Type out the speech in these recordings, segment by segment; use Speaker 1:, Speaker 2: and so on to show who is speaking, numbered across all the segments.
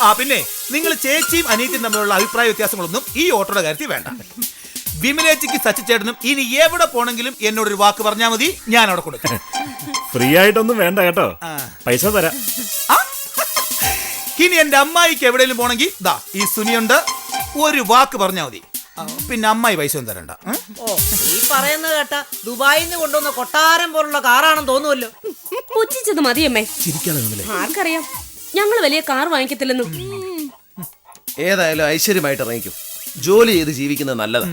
Speaker 1: ആ പിന്നെ നിങ്ങൾ ചേച്ചിയും അനിയത്തിയും തമ്മിലുള്ള അഭിപ്രായ വ്യത്യാസങ്ങളൊന്നും ഈ ഓട്ടോയുടെ കാര്യത്തിൽ വേണ്ട വിമലേച്ചിക്ക് സച്ചിച്ചേട്ടനും ഇനി എവിടെ പോണെങ്കിലും എന്നോടൊരു വാക്ക് പറഞ്ഞാൽ മതി ഞാൻ അവിടെ കൊടുക്കും
Speaker 2: ഫ്രീ ആയിട്ടൊന്നും വേണ്ട കേട്ടോ പൈസ തരാം?
Speaker 1: ഇനി എന്റെ അമ്മായിക്ക് എവിടെയെങ്കിലും പോണെങ്കിൽ ദാ ഈ സുനിയുണ്ട് ഒരു വാക്ക് പറഞ്ഞാൽ മതി പിന്നെ അമ്മായി പൈസ ഒന്നും തരണ്ട
Speaker 3: ഓ ഈ പറയുന്നത് കേട്ട ദുബായിൽ നിന്ന് കൊണ്ടുവന്ന കൊട്ടാരം പോലുള്ള കാറാണെന്ന് തോന്നുമല്ലോ
Speaker 4: പുച്ഛിച്ചത് മതിയമ്മേ ആർക്കറിയാം ഞങ്ങൾ വലിയ കാർ വാങ്ങിക്കത്തില്ലെന്നും.
Speaker 5: ഏതായാലും ഐശ്വര്യമായിട്ട് ഇറങ്ങിക്കും. ജോലി ചെയ്ത് ജീവിക്കുന്നത് നല്ലതാ.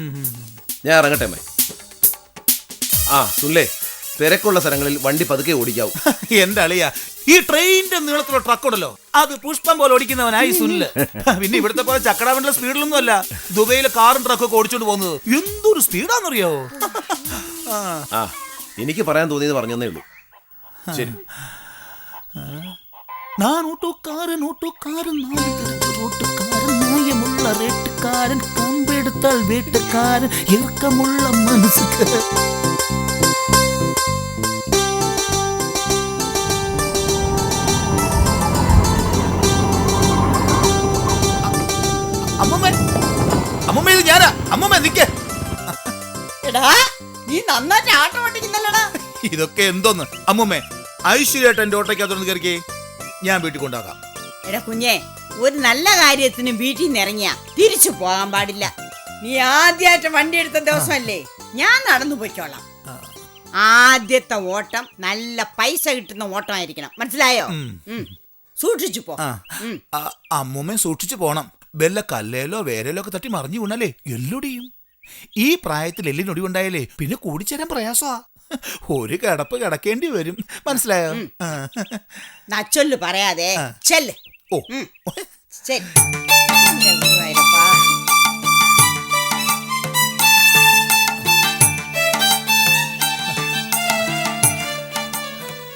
Speaker 5: ഞാൻ ഇറങ്ങട്ടെ അമ്മേ. ആ സുല്ലേ തിരക്കുള്ള സ്ഥലങ്ങളിൽ വണ്ടി പതുക്കെ ഓടിക്കാവും.
Speaker 1: എന്റെ അളിയാ ഈ ട്രെയിനിന്റെ നീളത്തിലുള്ള ട്രക്ക് ഉണ്ടല്ലോ അത് പുഷ്പം പോലെ ഓടിക്കുന്നവനായി സുനിൽ. പിന്നെ ഇവിടുത്തെ പോലെ ചക്കടാവണ്ടിലെ സ്പീഡിലൊന്നും അല്ല. ദുബൈയിലെ കാറും ട്രക്കൊക്കെ ഓടിച്ചോണ്ട് പോകുന്നത് എന്തൊരു സ്പീഡാന്നറിയോ? ആ.
Speaker 5: ആ എനിക്ക് പറയാൻ തോന്നിയത് പറഞ്ഞതേ ഉള്ളൂ. ശരി.
Speaker 3: ഇറക്കമുള്ള മനസ്സുകാരൻ.
Speaker 1: ഇതൊക്കെ എന്തോന്ന്? അമ്മമ്മേ ഐശ്വര്യായിട്ട് എന്റെ ഓട്ടയ്ക്കകത്തോണ്ട് കയറിക്കേ. ഞാൻ വീട്ടിൽ കൊണ്ടാക്കാം
Speaker 3: എടാ കുഞ്ഞെ ഒരു നല്ല കാര്യത്തിന് വീട്ടിൽ നിന്ന് ഇറങ്ങിയാ തിരിച്ചു പോകാൻ പാടില്ല. നീ ആദ്യമായിട്ട് വണ്ടി എടുത്ത ദിവസമല്ലേ? ഞാൻ നടന്നു പോയിക്കോളാം. ആദ്യത്തെ ഓട്ടം നല്ല പൈസ കിട്ടുന്ന ഓട്ടമായിരിക്കണം. മനസ്സിലായോ. സൂക്ഷിച്ചു പോ.
Speaker 1: അമ്മൂമ്മ സൂക്ഷിച്ചു പോണം. വല്ല കല്ലേലോ വേരലോ ഒക്കെ തട്ടി മറിഞ്ഞു വീണാലേ എല്ലൊടിയും. ഈ പ്രായത്തിൽ എല്ലിനൊടി ഉണ്ടായാലേ പിന്നെ കൂടിച്ചേരാൻ പ്രയാസമാ. ഒരു കിടപ്പ് കിടക്കേണ്ടി വരും. മനസ്സിലായോ?
Speaker 3: നച്ചൊല്ല് പറയാതെ. ചെല്ല്.
Speaker 1: ഓ.
Speaker 3: ശരി.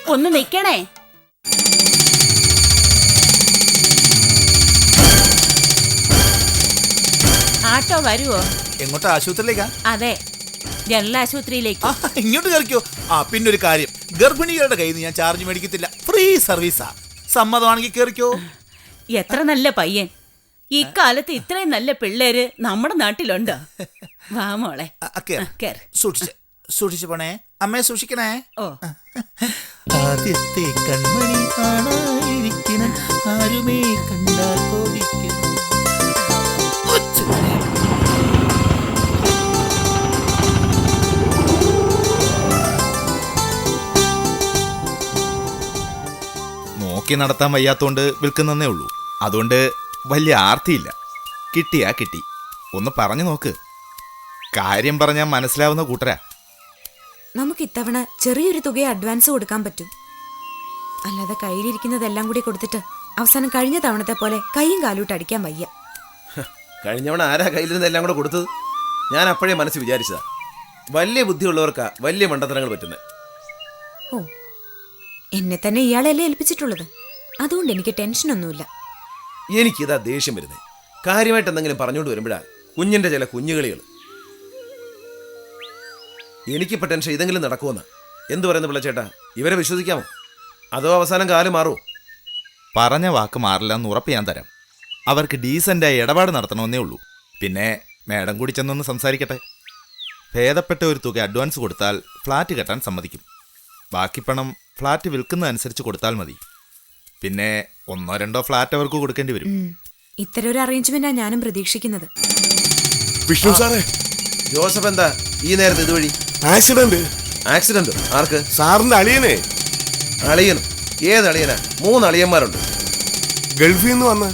Speaker 6: ഒന്ന് നിക്കണേ. ആട്ടോ വരുവോ?
Speaker 1: എങ്ങോട്ടാ? ആശുപത്രിയിലേക്കാ?
Speaker 6: അതെ. ജനറൽ ആശുപത്രിയിലേക്ക്.
Speaker 1: ആ, ഇങ്ങോട്ട് കയറിക്കോ. ആ പിന്നെ ഒരു കാര്യം. ഗർഭിണികളുടെ കയ്യിൽ നിന്ന് ഞാൻ ചാർജ് മേടിക്കത്തില്ല. ഫ്രീ സർവീസാ. സമ്മതമാണെങ്കിൽ കയറിക്കോ.
Speaker 6: എത്ര നല്ല പയ്യൻ. ഇക്കാലത്ത് ഇത്രയും നല്ല പിള്ളേര് നമ്മുടെ നാട്ടിലുണ്ടോ. വാ മോളെ.
Speaker 1: ആ, ആ, കേറ്.
Speaker 6: കേറ്.
Speaker 1: സൂക്ഷിച്ച്. സൂക്ഷിച്ച് പോണേ. അമ്മയെ സൂക്ഷിക്കണേ.
Speaker 6: ഓ.
Speaker 1: ആദ്യത്തെ കൺമണി കാണാതിരിക്കണം ആരുമേ കണ്ടാൽ കൊതിക്കണം
Speaker 7: നോക്കി നടത്താൻ വയ്യാത്തോണ്ട് വിൽക്കുന്നേ ഉള്ളൂ. അതുകൊണ്ട് വലിയ ആർത്തിയില്ല. കിട്ടിയാ കിട്ടി. ഒന്ന് പറഞ്ഞു നോക്ക്. കാര്യം പറഞ്ഞാൽ മനസ്സിലാവുന്ന കൂട്ടരാ.
Speaker 8: നമുക്ക് ഇത്തവണ ചെറിയൊരു തുക അഡ്വാൻസ് കൊടുക്കാൻ പറ്റും. അല്ലാതെ കയ്യിലിരിക്കുന്നതെല്ലാം കൂടി കൊടുത്തിട്ട് അവസാനം കഴിഞ്ഞ തവണത്തെ പോലെ കൈയും കാലൂട്ട് അടിക്കാൻ വയ്യ.
Speaker 5: കഴിഞ്ഞവണ ആരാ കയ്യിലിരുന്ന് എല്ലാം കൂടെ കൊടുത്തത്? ഞാൻ അപ്പോഴേ മനസ്സ് വിചാരിച്ചതാ. വലിയ ബുദ്ധിയുള്ളവർക്കാ വലിയ മണ്ടത്തരങ്ങൾ പറ്റുന്നത്
Speaker 8: ഓ എന്നെ തന്നെ ഇയാളെല്ലാം ഏൽപ്പിച്ചിട്ടുള്ളത്? അതുകൊണ്ട് എനിക്ക് ടെൻഷൻ ടെൻഷനൊന്നുമില്ല.
Speaker 5: എനിക്കിതാ ദേഷ്യം വരുന്നത് കാര്യമായിട്ട് എന്തെങ്കിലും പറഞ്ഞുകൊണ്ട് വരുമ്പോഴാ കുഞ്ഞിന്റെ ചില കുഞ്ഞുകളികൾ. എനിക്കിപ്പോ ടെൻഷൻ ഇതെങ്കിലും നടക്കുമെന്ന് എന്തു പറയുന്നു പിള്ളച്ചേട്ടാ? ഇവരെ വിശ്വസിക്കാമോ? അതോ അവസാനം കാൽ മാറുമോ
Speaker 7: പറഞ്ഞ വാക്ക് മാറില്ല എന്ന് ഉറപ്പ് ഞാൻ തരാം. അവർക്ക് ഡീസന്റായി ഇടപാട് നടത്തണമെന്നേ ഉള്ളൂ. പിന്നെ മേഡം കൂടി ചെന്നൊന്ന് സംസാരിക്കട്ടെ. ഭേദപ്പെട്ട ഒരു തുക അഡ്വാൻസ് കൊടുത്താൽ ഫ്ലാറ്റ് കെട്ടാൻ സമ്മതിക്കും. ബാക്കി പണം ഫ്ലാറ്റ് വിൽക്കുന്ന അനുസരിച്ച് കൊടുത്താൽ മതി. പിന്നെ ഒന്നോ രണ്ടോ ഫ്ലാറ്റ് അവർക്ക് കൊടുക്കേണ്ടി വരും.
Speaker 8: ഇത്തരം ഒരു അറേഞ്ച്മെന്റാ ഞാനും പ്രതീക്ഷിക്കുന്നത്.
Speaker 9: വിഷ്ണു സാറേ.
Speaker 5: ജോസഫ് എന്താ ഈ നേരത്തെ ഇതുവഴി
Speaker 9: ആക്സിഡന്റ്
Speaker 5: ആക്സിഡന്റ് ആർക്ക്?
Speaker 9: സാറിന്റെ അളിയനെ.
Speaker 5: അളിയൻ. ഏത് അളിയനാ? മൂന്ന് അളിയന്മാരുണ്ട്.
Speaker 9: ഗൾഫിൽ നിന്ന് വന്ന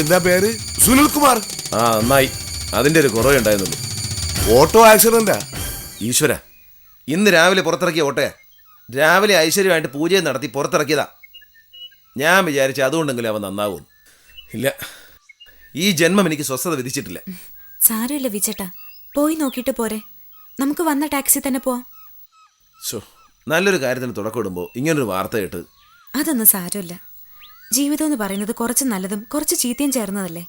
Speaker 9: എന്താ പേര്? സുനിൽ കുമാർ
Speaker 5: ആ നന്നായി. അതിന്റെ ഒരു കുറവേ ഉണ്ടായിരുന്നുള്ളൂ.
Speaker 9: ഓട്ടോ ആക്സിഡന്റാ
Speaker 5: ഈശ്വര. ഇന്ന് രാവിലെ പുറത്തിറക്കിയ ഓട്ടയാ. രാവിലെ ഐശ്വര്യമായിട്ട് പൂജയും നടത്തി പുറത്തിറക്കിയതാ. ഞാൻ വിചാരിച്ച അതുകൊണ്ടെങ്കിലും അവൻ നന്നാവും ഇല്ല. ഈ ജന്മം എനിക്ക് സ്വസ്ഥത വിധിച്ചിട്ടില്ല.
Speaker 8: സാരമില്ല വിചേട്ടാ പോയി നോക്കിയിട്ട് പോരെ. നമുക്ക് വന്ന ടാക്സി തന്നെ പോവാം.
Speaker 5: ശോ നല്ലൊരു കാര്യത്തിന് തുടക്കമിടുമ്പോൾ ഇങ്ങനൊരു വാർത്ത കേട്ട്.
Speaker 8: അതൊന്നും സാരമില്ല. ജീവിതം എന്ന് പറയുന്നത് കുറച്ച് നല്ലതും കുറച്ച് ചീത്തയും ചേർന്നതല്ലേ?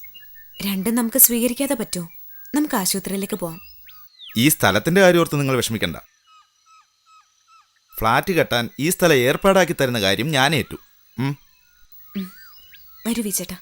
Speaker 8: രണ്ടും നമുക്ക് സ്വീകരിക്കാതെ പറ്റുമോ? നമുക്ക് ആശുപത്രിയിലേക്ക് പോവാം.
Speaker 7: ഈ സ്ഥലത്തിന്റെ കാര്യം ഓർത്ത് നിങ്ങൾ വിഷമിക്കണ്ട. ഫ്ലാറ്റ് കെട്ടാൻ ഈ സ്ഥലം ഏർപ്പാടാക്കി തരുന്ന കാര്യം ഞാനേറ്റു. ഉം.
Speaker 8: വരൂ വിച്ചേട്ടാ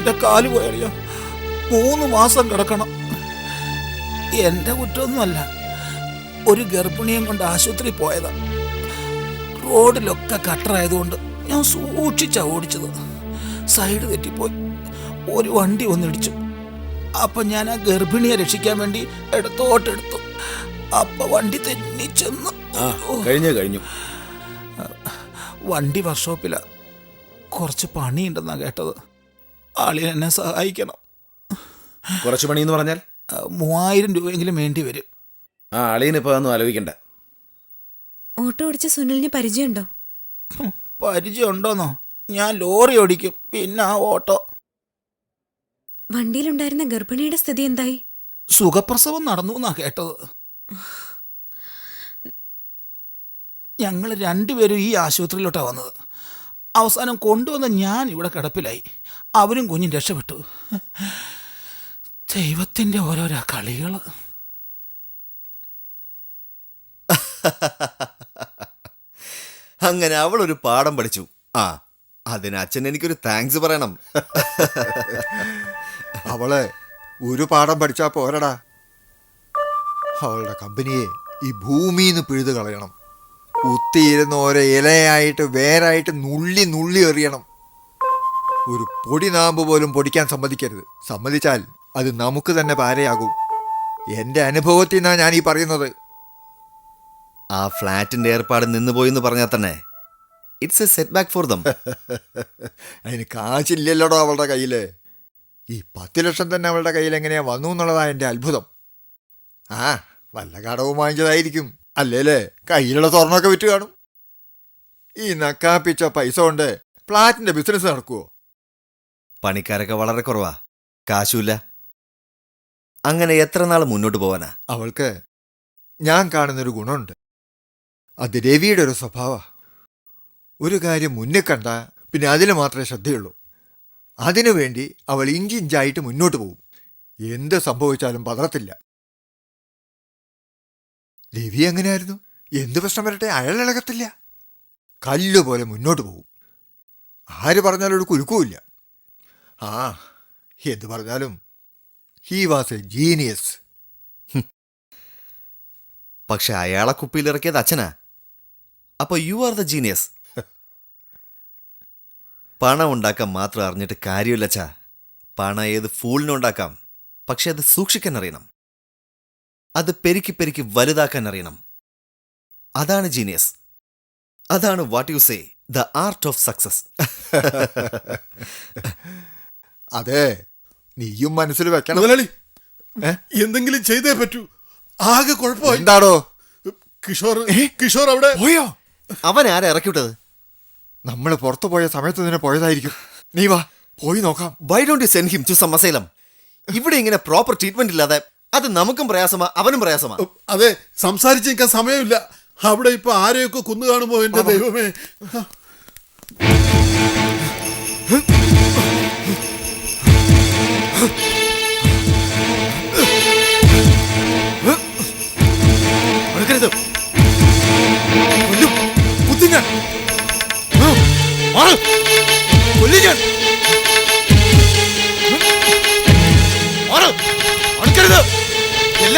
Speaker 1: എന്റെ കാൽ പോയി മൂന്ന് മാസം കിടക്കണം. എന്റെ കുറ്റമൊന്നുമല്ല. ഒരു ഗർഭിണിയും കൊണ്ട് ആശുപത്രി പോയതാ. റോഡിലൊക്കെ കട്ടറായതുകൊണ്ട് ഞാൻ സൂക്ഷിച്ചാ ഓടിച്ചത്. സൈഡ് തെറ്റിപ്പോയി. ഒരു വണ്ടി വന്നിടിച്ചു അപ്പൊ ഞാൻ ആ ഗർഭിണിയെ രക്ഷിക്കാൻ വേണ്ടി എടുത്തോട്ടെടുത്തു അപ്പൊ വണ്ടി തെന്നിച്ചെന്ന്
Speaker 5: കഴിഞ്ഞു കഴിഞ്ഞു.
Speaker 1: വണ്ടി വർക്ക്ഷോപ്പിലാണ് കുറച്ച് പണിയുണ്ടെന്നാ കേട്ടത്. ആളിനെ എന്നെ സഹായിക്കണം.
Speaker 5: കുറച്ച് പണി എന്ന്
Speaker 1: പറഞ്ഞാൽ മൂവായിരം രൂപയെങ്കിലും വേണ്ടി വരും.
Speaker 5: ആ അളിയനിപ്പോൾ ഒന്നും ആലോചിക്കണ്ട.
Speaker 8: ഓട്ടോ ഓടിച്ച സുനിലിന് പരിചയമുണ്ടോ?
Speaker 1: പരിചയമുണ്ടോന്നോ? ഞാൻ ലോറി ഓടിക്കും പിന്നെ ആ ഓട്ടോ.
Speaker 8: വണ്ടിയിലുണ്ടായിരുന്ന ഗർഭിണിയുടെ സ്ഥിതി എന്തായി?
Speaker 1: സുഖപ്രസവം നടന്നു എന്നാ കേട്ടത്. ഞങ്ങൾ രണ്ടുപേരും ഈ ആശുപത്രിയിലോട്ടാണ് വന്നത്. അവസാനം കൊണ്ടുവന്ന ഞാൻ ഇവിടെ കിടപ്പിലായി. അവനും കുഞ്ഞും രക്ഷപ്പെട്ടു. ദൈവത്തിന്റെ ഓരോരോ കളികൾ
Speaker 10: അങ്ങനെ അവൾ ഒരു പാഠം പഠിച്ചു. ആ അതിന് അച്ഛൻ എനിക്കൊരു താങ്ക്സ് പറയണം.
Speaker 11: അവളെ ഒരു പാഠം പഠിച്ചാ പോരടാ. അവളുടെ കമ്പനിയെ ഈ ഭൂമിയിൽ നിന്ന് പിഴുതു കളയണം. കുത്തിയിരുന്ന ഓരോ ഇലയായിട്ട് വേരായിട്ട് നുള്ളി നുള്ളി എറിയണം. ഒരു പൊടി നാമ്പ് പോലും പൊടിക്കാൻ സമ്മതിക്കരുത്. സമ്മതിച്ചാൽ അത് നമുക്ക് തന്നെ പാരയാകും. എന്റെ അനുഭവത്തിൽ നിന്നാണ് ഞാൻ ഈ പറയുന്നത്.
Speaker 10: ആ ഫ്ലാറ്റിന്റെ ഏർപ്പാട് നിന്നുപോയി എന്ന് പറഞ്ഞാൽ തന്നെ it's a setback for them
Speaker 11: അതിന് കാശില്ലല്ലോടോ അവളുടെ കയ്യിൽ ഈ പത്ത് ലക്ഷം തന്നെ അവളുടെ കയ്യിൽ എങ്ങനെയാ വന്നു എന്നുള്ളതാണ് എന്റെ അത്ഭുതം. ആ വല്ല കടവും വാങ്ങിച്ചതായിരിക്കും. അല്ലേലേ കയ്യിലുള്ള സ്വർണമൊക്കെ വിറ്റ് കാണും. ഈ നക്കാപ്പിച്ച പൈസ കൊണ്ട് ഫ്ലാറ്റിന്റെ ബിസിനസ് നടക്കുവോ?
Speaker 10: പണിക്കാരൊക്കെ വളരെ കുറവാ. കാശുമില്ല അങ്ങനെ എത്ര നാൾ മുന്നോട്ട് പോവാനാ?
Speaker 11: അവൾക്ക് ഞാൻ കാണുന്നൊരു ഗുണമുണ്ട്. അത് രവിയുടെ ഒരു സ്വഭാവ. ഒരു കാര്യം മുന്നേ കണ്ട പിന്നെ അതിന് മാത്രമേ ശ്രദ്ധയുള്ളൂ. അതിനുവേണ്ടി അവൾ ഇഞ്ചിഞ്ചായിട്ട് മുന്നോട്ട് പോകും. എന്ത് സംഭവിച്ചാലും പതറത്തില്ല. രവി എങ്ങനെയായിരുന്നു? എന്ത് പ്രശ്നം വരട്ടെ? അയാൾ ഇളകത്തില്ല. കല്ലുപോലെ മുന്നോട്ട് പോകും ആര് പറഞ്ഞാലും ഒരു കുരുക്കുമില്ല ആ എന്ത് പറഞ്ഞാലും. ഹി വാസ് എ ജീനിയസ്
Speaker 10: പക്ഷെ അയാളെ കുപ്പിയിൽ ഇറക്കിയത് അച്ഛനാ. അപ്പോൾ യു ആർ ദ ജീനിയസ് പണം ഉണ്ടാക്കാൻ മാത്രം അറിഞ്ഞിട്ട് കാര്യമില്ല അച്ഛാ. പണം ഏത് ഫൂളിനുണ്ടാക്കാം പക്ഷെ അത് സൂക്ഷിക്കാൻ അറിയണം. അത് പെരുക്കി പെരുക്കി വലുതാക്കാൻ അറിയണം. അതാണ് ജീനിയസ് അതാണ് what you say the art of success
Speaker 11: അതെ നീയും മനസ്സിൽ വെക്കണം.
Speaker 9: മുതലാളി? എന്തെങ്കിലും ചെയ്തേ പറ്റൂ. ആകെ കുഴപ്പമായി.
Speaker 11: എന്താടോ?
Speaker 9: കിഷോർ കിഷോർ അവിടെ?
Speaker 11: പോയോ?
Speaker 10: അവൻ ആരെ ഇറക്കി വിട്ടത്
Speaker 11: നമ്മൾ പുറത്തു പോയ സമയത്ത് തന്നെ പോയതായിരിക്കും. നീ വാ പോയി നോക്കാം.
Speaker 10: Why don't you send him to some asylum ഇവിടെ ഇങ്ങനെ പ്രോപ്പർ ട്രീറ്റ്മെന്റ് ഇല്ലാതെ അത് നമുക്കും പ്രയാസമാ അവനും പ്രയാസമാ.
Speaker 9: അതെ സംസാരിച്ച് നിൽക്കാൻ സമയമില്ല. അവിടെ ഇപ്പൊ ആരെയൊക്കെ കുന്നു കാണുമോ എന്റെ ദൈവമേ?
Speaker 10: അടുക്കരുത്
Speaker 9: കൊല്ലും. കുത്തി ഞാൻ ആ, മാറ്. കൊല്ലും ഞാൻ. മാറ്. അടുക്കരുത്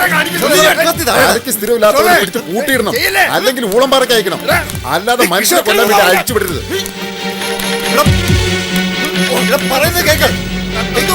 Speaker 9: ഞാൻ സ്ഥിരമില്ലാത്തവരെ സാറേ.
Speaker 12: കൂട്ടിയിടണം അല്ലെങ്കിൽ ഊളംപാറയ്ക്ക് അയക്കണം. അല്ലാതെ മനുഷ്യരെ കൊല്ലാൻ വേണ്ടി അഴിച്ചുവിടരുത്
Speaker 10: പറയുന്നത് കേൾക്കാൻ
Speaker 12: ഒന്ന്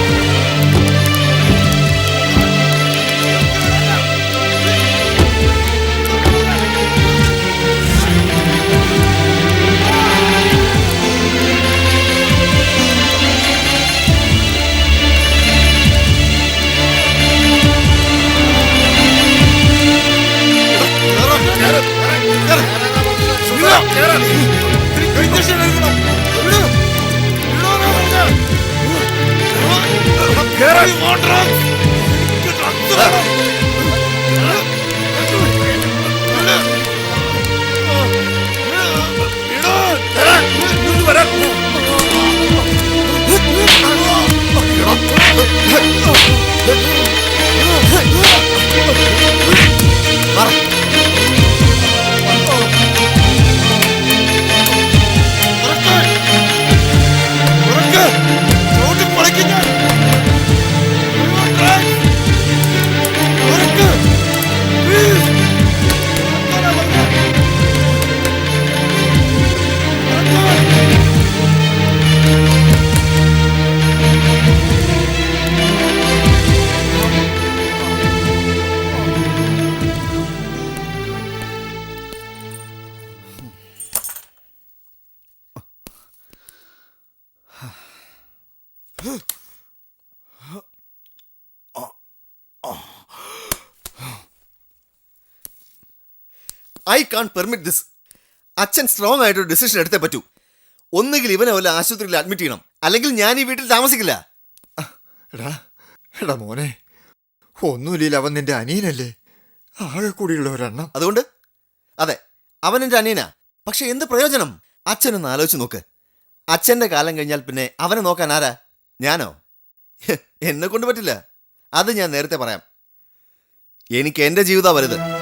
Speaker 10: ഐ കാൺ പെർമിറ്റ് ദിസ് അച്ഛൻ സ്ട്രോങ് ആയിട്ടൊരു ഡിസിഷൻ എടുത്തേ പറ്റൂ. ഒന്നുകിൽ ഇവനെ വല്ല ആശുപത്രിയിൽ അഡ്മിറ്റ് ചെയ്യണം. അല്ലെങ്കിൽ ഞാൻ ഈ വീട്ടിൽ താമസിക്കില്ല.
Speaker 11: എടാ എടാ മോനെ ഒന്നുമില്ല അവൻ നിന്റെ അനിയനല്ലേ? ആകെ കൂടിയുള്ള ഒരെണ്ണം
Speaker 10: അതുകൊണ്ട്? അതെ അവൻ എന്റെ അനിയനാ. പക്ഷെ എന്ത് പ്രയോജനം? അച്ഛനൊന്ന് ആലോചിച്ച് നോക്ക്. അച്ഛന്റെ കാലം കഴിഞ്ഞാൽ പിന്നെ അവനെ നോക്കാൻ ആരാ? ഞാനോ? എന്നെ കൊണ്ട് പറ്റില്ല. അത് ഞാൻ നേരത്തെ പറയാം. എനിക്ക് എന്റെ ജീവിതം വലുത്.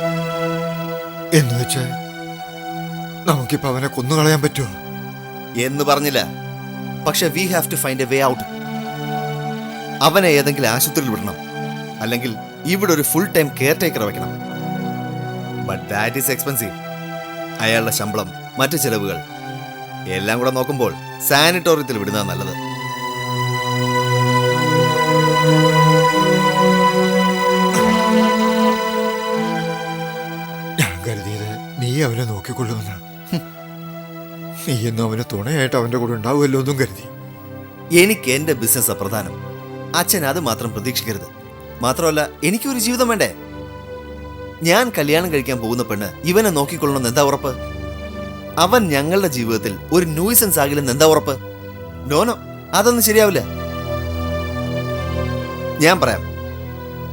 Speaker 11: എന്ന് വെച്ച് നമുക്കിപ്പോ അവനെ കൊന്നുകളയാൻ പറ്റുമോ
Speaker 10: എന്ന് പറഞ്ഞില്ല. പക്ഷെ we have to find a way out അവനെ ഏതെങ്കിലും ആശുപത്രിയിൽ വിടണം. അല്ലെങ്കിൽ ഇവിടെ ഒരു ഫുൾ ടൈം കെയർ ടേക്കർ വെക്കണം. ബട്ട് ദാറ്റ് ഈസ് എക്സ്പെൻസീവ് അയാളുടെ ശമ്പളം മറ്റു ചെലവുകൾ എല്ലാം കൂടെ നോക്കുമ്പോൾ സാനിറ്റോറിയത്തിൽ വിടുന്ന നല്ലത്.
Speaker 11: അവനെ നോക്കിക്കൊള്ളുമെന്ന്. നീ ഇന്നും അവന് തുണയായിട്ട് അവന്റെ കൂടെ ഉണ്ടാവുമല്ലോ എന്നും കരുതി.
Speaker 10: എനിക്ക് എന്റെ ബിസിനസ് പ്രധാനം. അച്ഛൻ അത് മാത്രം പ്രതീക്ഷിക്കരുത്. മാത്രമല്ല എനിക്കൊരു ജീവിതം വേണ്ടേ? ഞാൻ കല്യാണം കഴിക്കാൻ പോകുന്ന പെണ്ണ് ഇവനെ നോക്കിക്കൊള്ളണമെന്ന് എന്താ ഉറപ്പ്? അവൻ ഞങ്ങളുടെ ജീവിതത്തിൽ ഒരു ന്യൂസൻസ് ആകില്ലെന്ന് എന്താ ഉറപ്പ്? നോനോ അതൊന്നും ശരിയാവില്ല. ഞാൻ പറയാം.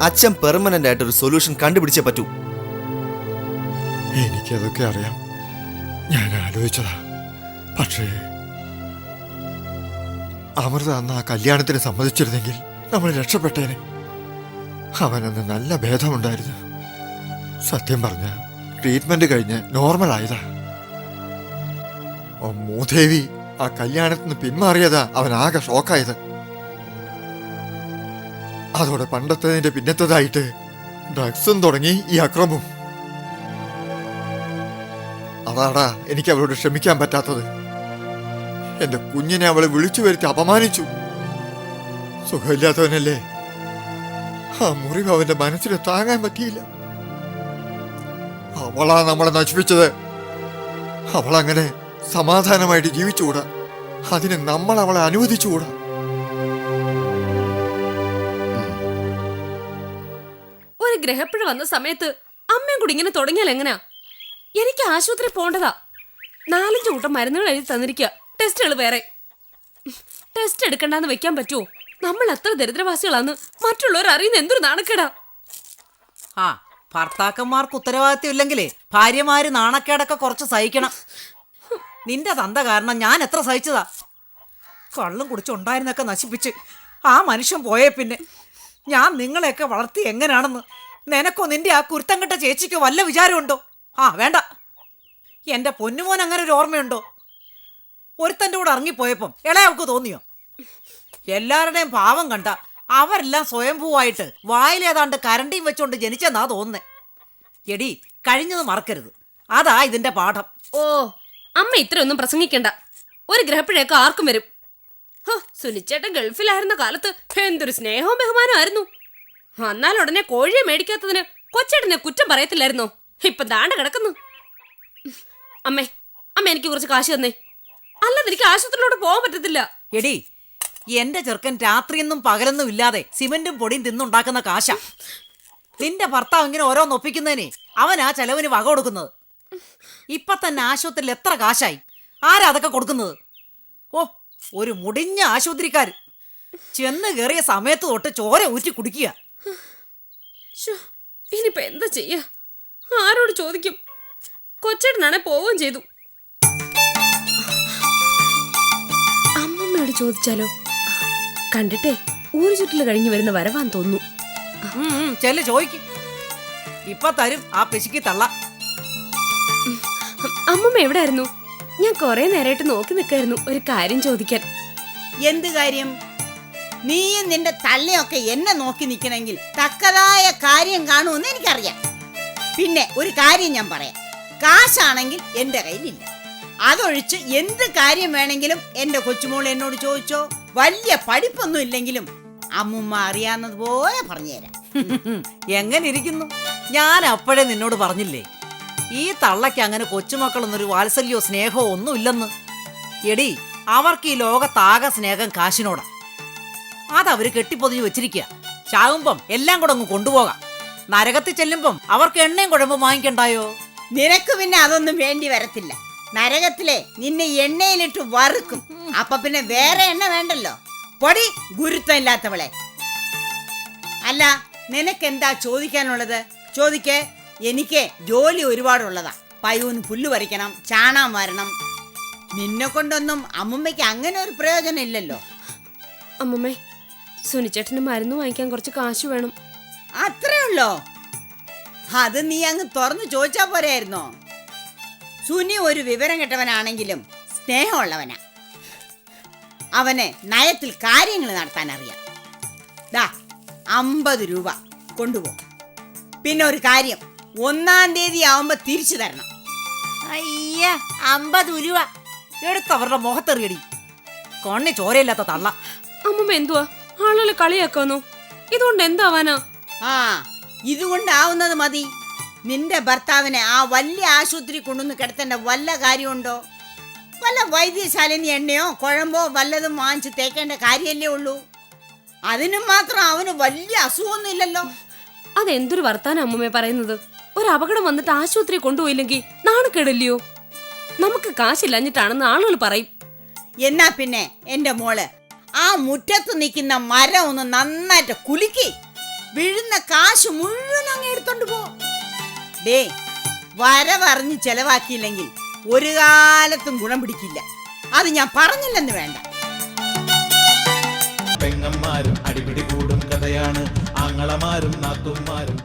Speaker 10: അച്ഛൻ പെർമനന്റ് ആയിട്ട് ഒരു സൊല്യൂഷൻ കണ്ടുപിടിച്ചേ പറ്റൂ.
Speaker 11: എനിക്കതൊക്കെ അറിയാം. ഞാൻ ആലോചിച്ചതാ. പക്ഷേ അമൃത അന്ന് ആ കല്യാണത്തിന് സമ്മതിച്ചിരുന്നെങ്കിൽ നമ്മൾ രക്ഷപ്പെട്ടേനെ. അവനന്ന് നല്ല ഭേദമുണ്ടായിരുന്നു. സത്യം പറഞ്ഞ ട്രീറ്റ്മെന്റ് കഴിഞ്ഞ് നോർമൽ ആയതാ. മൂദേവി ആ കല്യാണത്തിന് പിന്മാറിയതാ അവൻ ആകെ ഷോക്കായത്. അതോടെ പണ്ടത്തതിന്റെ പിന്നത്തതായിട്ട് ഡ്രഗ്സും തുടങ്ങി ഈ അക്രമവും. അതാടാ എനിക്ക് അവളോട് ക്ഷമിക്കാൻ പറ്റാത്തത്. എന്റെ കുഞ്ഞിനെ അവളെ വിളിച്ചു വരുത്തി അപമാനിച്ചു. സുഖമില്ലാത്തവനല്ലേ? ആ മുറിവ് അവന്റെ മനസ്സിന് താങ്ങാൻ പറ്റിയില്ല. അവളാ നമ്മളെ നശിപ്പിച്ചത്. അവളങ്ങനെ സമാധാനമായിട്ട് ജീവിച്ചുകൂടാ. അതിന് നമ്മൾ അവളെ അനുവദിച്ചുകൂടാ.
Speaker 4: ഒരു ഗ്രഹപ്പിഴ വന്ന സമയത്ത് അമ്മയും കൂടി ഇങ്ങനെ തുടങ്ങിയാൽ എങ്ങനെയാ എനിക്ക് ആശുപത്രി പോണ്ടതാ. നാലഞ്ച് കൂട്ടം മരുന്നുകൾ എഴുതി തന്നിരിക്കുക ടെസ്റ്റുകൾ വേറെ. ടെസ്റ്റ് എടുക്കണ്ടെന്ന് വെക്കാൻ പറ്റുമോ നമ്മൾ അത്ര ദരിദ്രവാസികളാന്ന് മറ്റുള്ളവർ അറിയുന്ന എന്തൊരു നാണക്കേടാ.
Speaker 6: ആ ഭർത്താക്കന്മാർക്ക് ഉത്തരവാദിത്വം ഇല്ലെങ്കിലേ ഭാര്യമാര് നാണക്കേടൊക്കെ കുറച്ച് സഹിക്കണം. നിന്റെ തന്ത കാരണം ഞാൻ എത്ര സഹിച്ചതാ? കള്ളും കുടിച്ചുണ്ടായിരുന്നൊക്കെ നശിപ്പിച്ച് ആ മനുഷ്യൻ പോയേ പിന്നെ. ഞാൻ നിങ്ങളെയൊക്കെ വളർത്തി എങ്ങനെയാണെന്ന് നിനക്കോ നിന്റെ ആ കുരുത്തം കെട്ട ചേച്ചിക്കോ വല്ല വിചാരമുണ്ടോ? ആ വേണ്ട. എന്റെ പൊന്നുമോൻ അങ്ങനെ ഒരു ഓർമ്മയുണ്ടോ? ഒരുത്തന്റെ കൂടെ ഇറങ്ങിപ്പോയപ്പം ഇളയവൾക്ക് തോന്നിയോ? എല്ലാവരുടെയും പാവം കണ്ട അവരെല്ലാം സ്വയംഭൂവായിട്ട് വായിലേതാണ്ട് കരണ്ടിയും വെച്ചുകൊണ്ട് ജനിച്ചെന്നാ തോന്നുന്നേ. എടി കഴിഞ്ഞത് മറക്കരുത്. അതാ ഇതിന്റെ പാഠം.
Speaker 4: ഓ അമ്മ ഇത്രയൊന്നും പ്രസംഗിക്കണ്ട. ഒരു ഗ്രഹപ്പിഴയൊക്കെ ആർക്കും വരും. സുനിച്ചേട്ടൻ ഗൾഫിലായിരുന്ന കാലത്ത് എന്തൊരു സ്നേഹവും ബഹുമാനമായിരുന്നു എന്നാൽ ഉടനെ കോഴിയെ മേടിക്കാത്തതിന് കൊച്ചേട്ടനെ കുറ്റം പറയത്തില്ലായിരുന്നോ? ഇപ്പൊ ദാണ്ട കിടക്കുന്നു. അമ്മേ അമ്മ എനിക്ക് കുറച്ച് കാശ് തന്നേ. അല്ലാതെ എനിക്ക് ആശുപത്രിയിലോട്ട് പോകാൻ പറ്റത്തില്ല.
Speaker 6: എടി എന്റെ ചെറുക്കൻ രാത്രിയെന്നും പകലൊന്നും ഇല്ലാതെ സിമെന്റും പൊടിയും തിന്നുണ്ടാക്കുന്ന കാശ. നിന്റെ ഭർത്താവ് ഇങ്ങനെ ഓരോന്ന് ഒപ്പിക്കുന്നതിനെ അവൻ ആ ചെലവിന് വക കൊടുക്കുന്നത്. ഇപ്പൊ തന്നെ ആശുപത്രിയിൽ എത്ര കാശായി? ആരാ അതൊക്കെ കൊടുക്കുന്നത്? ഓ ഒരു മുടിഞ്ഞ ആശുപത്രിക്കാർ ചെന്ന് കയറിയ സമയത്ത് തൊട്ട് ചോര ഊറ്റി കുടിക്കുക.
Speaker 4: ഇനിയിപ്പോ എന്താ ചെയ്യാ? ആരോട് ചോദിക്കും? കൊച്ചേട്ടനാണെ പോവുകയും ചെയ്തു. അമ്മമ്മയോട് ചോദിച്ചാലോ? കണ്ടിട്ടേ ഊരു ചുറ്റിൽ കഴിഞ്ഞു വരുന്ന വരവാൻ തോന്നുന്നു.
Speaker 6: ചെല്ല് ചോദിക്കും. ഇപ്പൊ തരും ആ പിശുക്കി തള്ള.
Speaker 4: അമ്മമ്മ എവിടായിരുന്നു? ഞാൻ കുറെ നേരമായിട്ട് നോക്കി നിൽക്കായിരുന്നു ഒരു കാര്യം ചോദിക്കാൻ.
Speaker 3: എന്ത് കാര്യം? നീയും നിന്റെ തള്ളയൊക്കെ എന്നെ നോക്കി നിൽക്കണമെങ്കിൽ തക്കതായ കാര്യം കാണുമെന്ന് എനിക്കറിയാം. പിന്നെ ഒരു കാര്യം ഞാൻ പറയാം. കാശാണെങ്കിൽ എന്റെ കയ്യിലില്ല. അതൊഴിച്ച് എന്ത് കാര്യം വേണമെങ്കിലും എന്റെ കൊച്ചുമോൾ എന്നോട് ചോദിച്ചോ. വലിയ പഠിപ്പൊന്നും ഇല്ലെങ്കിലും അമ്മുമ്മ അറിയാവുന്നത് പോലെ പറഞ്ഞുതരാം.
Speaker 6: എങ്ങനെ ഇരിക്കുന്നു ഞാൻ അപ്പോഴേ നിന്നോട് പറഞ്ഞില്ലേ ഈ തള്ളയ്ക്ക് അങ്ങനെ കൊച്ചുമക്കളൊന്നൊരു വാത്സല്യോ സ്നേഹമോ ഒന്നുമില്ലെന്ന്. എടി അവർക്ക് ഈ ലോകത്താകെ സ്നേഹം കാശിനോടാ. അതവര് കെട്ടിപ്പൊതിഞ്ഞ് വെച്ചിരിക്കുക ചാകുമ്പം എല്ലാം കൂടെ അങ്ങ് കൊണ്ടുപോകാം. നരകത്തിൽ ചെല്ലുമ്പം അവർക്ക് എണ്ണയും കുഴമ്പും വാങ്ങിക്കണ്ടായോ?
Speaker 3: നിനക്ക് പിന്നെ അതൊന്നും വേണ്ടി വരത്തില്ല. നരകത്തിലെ നിന്നെ എണ്ണയിലിട്ട് വറുക്കും. അപ്പൊ പിന്നെ വേറെ എണ്ണ വേണ്ടല്ലോ. പൊടി ഗുരുത്വം ഇല്ലാത്തവളെ അല്ല നിനക്കെന്താ ചോദിക്കാനുള്ളത്? ചോദിക്കേ. എനിക്ക് ജോലി ഒരുപാടുള്ളതാ. പയ്യൂന്ന് പുല്ല് പറിക്കണം ചാണാൻ വരണം. നിന്നെ കൊണ്ടൊന്നും അമ്മുമ്മയ്ക്ക് അങ്ങനെ ഒരു പ്രയോജനം ഇല്ലല്ലോ.
Speaker 4: അമ്മമ്മേ സുനിച്ചേട്ടന് മരുന്ന് വാങ്ങിക്കാൻ കുറച്ച് കാശ് വേണം.
Speaker 3: അത്രേ ഉള്ളോ? അത് നീ അങ്ങ് തുറന്നു ചോദിച്ചാ പോരായിരുന്നോ സുനി ഒരു വിവരം കെട്ടവനാണെങ്കിലും സ്നേഹമുള്ളവനാ. അവനെ നയത്തിൽ കാര്യങ്ങൾ നടത്താൻ അറിയാം. ദാ അമ്പത് രൂപ കൊണ്ടുപോകും പിന്നെ ഒരു കാര്യം ഒന്നാം തീയതി ആവുമ്പോ തിരിച്ചു തരണം.
Speaker 6: അയ്യ അമ്പത് രൂപ. എടുത്ത് അവരുടെ മുഖത്തെറിയടി. കണ്ണി ചോരയില്ലാത്ത തള്ള.
Speaker 4: അമ്മമ്മ എന്തുവാ? ആളുകൾ കളിയാക്കാന്നോ ഇതുകൊണ്ട് എന്താവാനാ
Speaker 3: ആ ഇതുകൊണ്ടാവുന്നത് മതി. നിന്റെ ഭർത്താവിനെ ആ വലിയ ആശുപത്രി കൊണ്ടുവന്ന് കിടത്തേണ്ട വല്ല കാര്യമുണ്ടോ? വല്ല വൈദ്യശാലയിൽ നിന്ന് എണ്ണയോ കുഴമ്പോ വല്ലതും വാങ്ങിച്ച് തേക്കേണ്ട കാര്യമല്ലേ ഉള്ളൂ? അതിനും മാത്രം അവന് വലിയ അസുഖമൊന്നും ഇല്ലല്ലോ.
Speaker 4: അതെന്തൊരു വർത്താനം അമ്മമ്മേ പറയുന്നത്? ഒരു അപകടം വന്നിട്ട് ആശുപത്രി കൊണ്ടുപോയില്ലെങ്കിൽ നാണക്കേടല്ലയോ? നമുക്ക് കാശില്ലഞ്ഞിട്ടാണെന്ന് ആളുകൾ പറയും.
Speaker 3: എന്നാ പിന്നെ എന്റെ മോൾ ആ മുറ്റത്ത് നിൽക്കുന്ന മരം ഒന്ന് നന്നായിട്ട് കുലുക്കി. വീഴുന്ന കാശ് മുഴുവൻ അങ്ങ് എടുത്തോണ്ട് പോ. ഡേ വരവറിഞ്ഞ് ചെലവാക്കിയില്ലെങ്കിൽ ഒരു കാലത്തും ഗുണം പിടിക്കില്ല. അത് ഞാൻ പറഞ്ഞില്ലെന്ന് വേണ്ട.
Speaker 13: പെങ്ങന്മാരും അടിപിടി കൂടും കഥയാണ്. ആങ്ങളമാരും നാത്തുമാരും